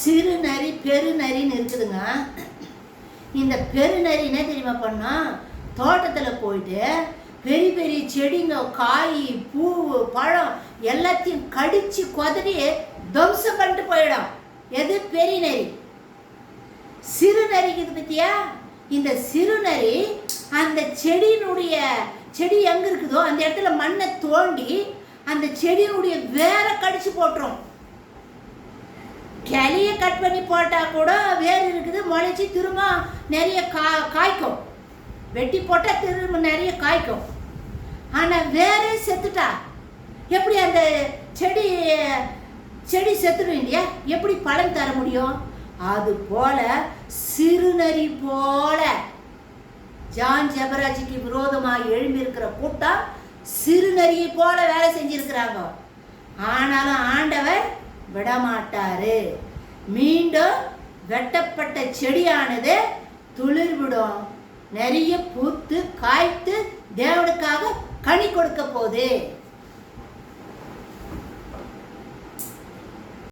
சிறு நரி பெருநரின்னு இருக்குதுங்க. இந்த பெருநரி என்ன தெரியுமா பண்ணோம் தோட்டத்தில் போயிட்டு பெரிய பெரிய செடிங்க காய் பூ பழம் எல்லாத்தையும் கடிச்சு கொதறி துவம்சம் பண்ணிட்டு போயிடும். எது? பெரிய நரி சிறு நரிக்குது பத்தியா? இந்த சிறு நரி அந்த செடியினுடைய செடி எங்கே இருக்குதோ அந்த இடத்துல மண்ணை தோண்டி அந்த செடியினுடைய வேற கடிச்சு போட்டுரும். கிளைய கட் பண்ணி போட்டால் கூட வேர் இருக்குது முளைச்சி திரும்ப நிறைய கா காய்க்கும். வெட்டி போட்டால் திரும்ப நிறைய காய்க்கும். ஆனால் வேரே செத்துட்டா. எப்படி அந்த செடி செடி செத்துடும் இல்லையா? எப்படி பலன் தர முடியும்? அது போல சிறுநரி போல. ஜான் ஜபராஜிக்கு விரோதமாக எழும்பியிருக்கிற கூட்டம் சிறுநரியை போல வேலை செஞ்சிருக்கிறாங்க. ஆனாலும் ஆண்டவர் விடமாட்டாரு. மீண்டும் வெட்டப்பட்ட செடியானது துளிர்விடும். நிறைய பூத்து காய்த்து தேவனுக்காக கனி கொடுக்க போகுது.